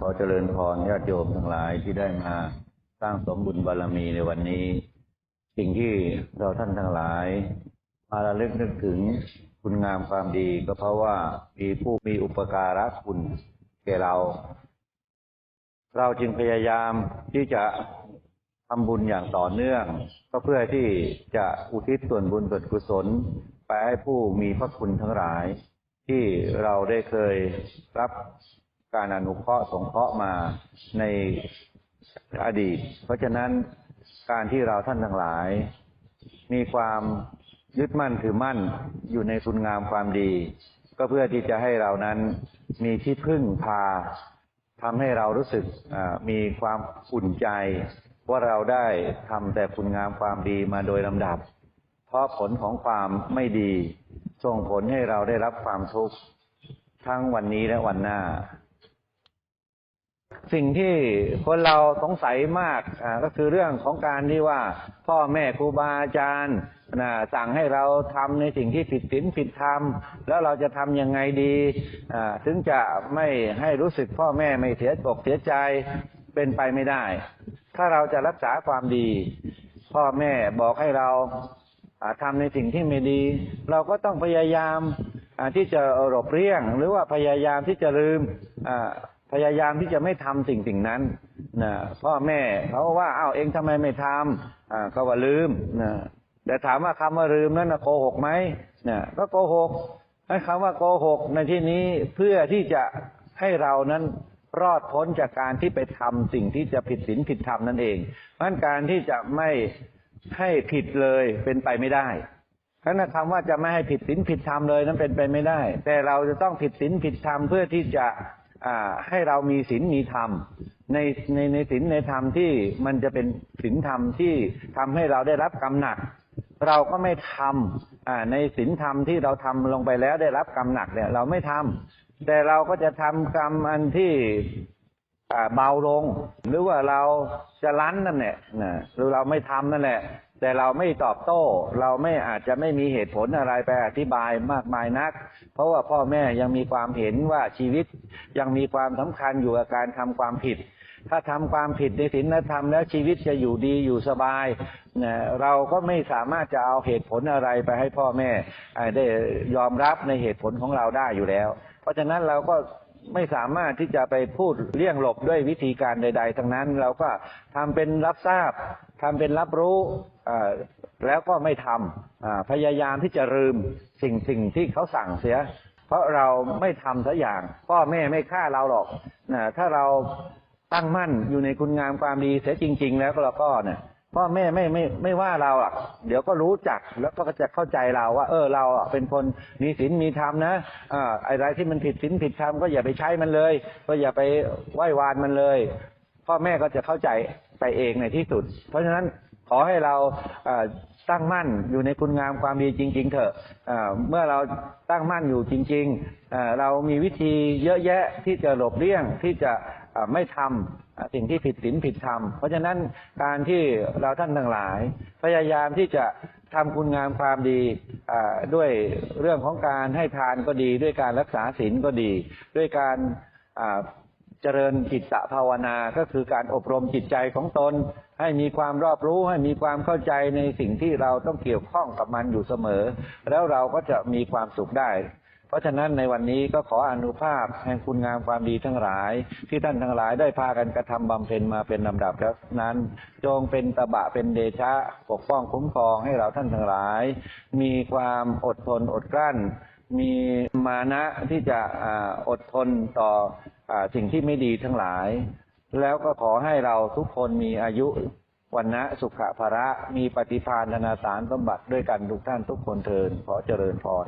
ขอเจริญพรญาติโยมทั้งหลายที่ได้มาสร้างสมบุญบารมีในวันนี้ สิ่งที่เราท่านทั้งหลาย มาระลึกนึกถึงคุณงามความดีก็เพราะว่ามีผู้มีอุปการะคุณแก่เรา เราจึงพยายามที่จะทำบุญอย่างต่อเนื่อง ก็เพื่อที่จะอุทิศส่วนบุญส่วนกุศล ไปให้ผู้มีพระคุณทั้งหลาย ที่เราได้เคยรับ การอนุเคราะห์สงเคราะห์มาในอดีต เพราะฉะนั้นการที่เราท่านทั้งหลาย มีความยึดมั่นถือมั่นอยู่ในคุณงามความดี ก็เพื่อที่จะให้เรานั้นมีที่พึ่งพาทำให้เรารู้สึกมีความอุ่นใจ ว่าเราได้ทำแต่คุณงามความดีมาโดยลำดับ เพราะผลของความไม่ดีส่งผลให้เราได้รับความทุกข์ทั้งวันนี้และวันหน้า สิ่งที่คนเราสงสัยมากก็คือเรื่องของการที่ว่า พ่อแม่ครูบาอาจารย์นะสั่งให้เราทำในสิ่งที่ผิดศีลผิดธรรม แล้วเราจะทำยังไงดีถึงจะไม่ให้รู้สึกพ่อแม่ไม่เสียอกเสียใจเป็นไปไม่ได้ ถ้าเราจะรักษาความดี พ่อแม่บอกให้เราอ่าทำในสิ่งที่ไม่ดี เราก็ต้องพยายามที่จะหลบเลี่ยง หรือว่าพยายามที่จะลืมอ่า พยายามที่จะไม่ทำสิ่งสิ่งนั้นนะพ่อแม่เขาว่าอ้าวเองทำไมไม่ทำอ่าเขาว่าลืมนะแต่ถามว่าคำว่าลืมนั้นนะโกหกไหมนี่ยก็โกหกให้คำว่าโกหกในที่นี้เพื่อที่จะให้เรานั้นรอดพ้นจากการที่ไปทำสิ่งที่จะผิดศีลผิดธรรมนั่นเองเพราะการที่จะไม่ให้ผิดเลยเป็นไปไม่ได้พราะนั้นคำว่าจะไม่ให้ผิดศีลผิดธรรมเลยนั้นเป็นไปไม่ได้ แต่เราจะต้องผิดศีลผิดธรรมเพื่อที่จะ ให้เรามีศีลมีธรรม ในในในศีลในธรรมที่มันจะเป็นศีลธรรมที่ทำให้เราได้รับกรรมหนัก เราก็ไม่ทำในศีลธรรมที่เราทำลงไปแล้วได้รับกรรมหนักเนี่ยเราไม่ทำแต่เราก็จะทำกรรมอันที่เบาลง หรือว่าเราจะลั้นนั่นแหละนะหรือเราไม่ทำนั่นแหละ แต่เราไม่ตอบโต้ เราไม่อาจจะไม่มีเหตุผลอะไรไปอธิบายมากมายนัก เพราะว่าพ่อแม่ยังมีความเห็นว่าชีวิตยังมีความสำคัญอยู่กับการทำความผิด ถ้าทำความผิดในศีลธรรมแล้วชีวิตจะอยู่ดีอยู่สบายเราก็ไม่สามารถจะเอาเหตุผลอะไรไปให้พ่อแม่ได้ยอมรับในเหตุผลของเราได้อยู่แล้ว เพราะฉะนั้นเราก็ไม่สามารถที่จะไปพูดเลี่ยงหลบด้วยวิธีการใด ๆ ทั้งนั้น เราก็ทำเป็นรับทราบทำเป็นรับรู้ แล้วก็ไม่ทำพยายามที่จะลืมสิ่งสิ่งที่เขาสั่งเสีย เพราะเราไม่ทำสักอย่าง พ่อแม่ไม่ฆ่าเราหรอกถ้าเราตั้งมั่นอยู่ในคุณงามความดีเสียจริง ๆ แล้วก็เราก็เนี่ยพ่อแม่ไม่ไม่ไม่ว่าเราอะเดี๋ยวก็รู้จักแล้วก็จะเข้าใจเราว่า เออเราเป็นคนมีศีลมีธรรมนะอ่าอะไรที่มันผิดศีลผิดธรรมก็อย่าไปใช้มันเลย ก็อย่าไปไหว้วานมันเลย พ่อแม่ก็จะเข้าใจไปเองในที่สุด เพราะฉะนั้น ขอให้เราตั้งมั่นอยู่ในคุณงามความดีจริง ๆ เถอะเมื่อเราตั้งมั่นอยู่จริง ๆ เรามีวิธีเยอะแยะที่จะหลบเลี่ยงที่จะไม่ทำสิ่งที่ผิดศีลผิดธรรม เพราะฉะนั้นการที่เราท่านทั้งหลาย พยายามที่จะทำคุณงามความดีด้วยเรื่องของการให้ทานก็ดี ด้วยการรักษาศีลก็ดี ด้วยการ เจริญจิตตภาวนาก็คือการอบรมจิตใจของตน ให้มีความรอบรู้ให้มีความเข้าใจในสิ่งที่เราต้องเกี่ยวข้องกับมันอยู่เสมอ แล้วเราก็จะมีความสุขได้ เพราะฉะนั้นในวันนี้ก็ขออนุภาพแห่งคุณงามความดีทั้งหลาย ที่ท่านทั้งหลายได้พากันกระทำบำเพ็ญมาเป็นลำดับแล้วนั้น จงเป็นตบะเป็นเดชะปกป้องคุ้มครองให้เราท่านทั้งหลาย มีความอดทนอดกลั้นมีมานะที่จะอดทนต่อ สิ่งที่ไม่ดีทั้งหลาย แล้วก็ขอให้เราทุกคนมีอายุวันนะสุขภาระมีปฏิภาณธนาสารสมบัติด้วยกันทุกท่านทุกคนเทินขอเจริญพร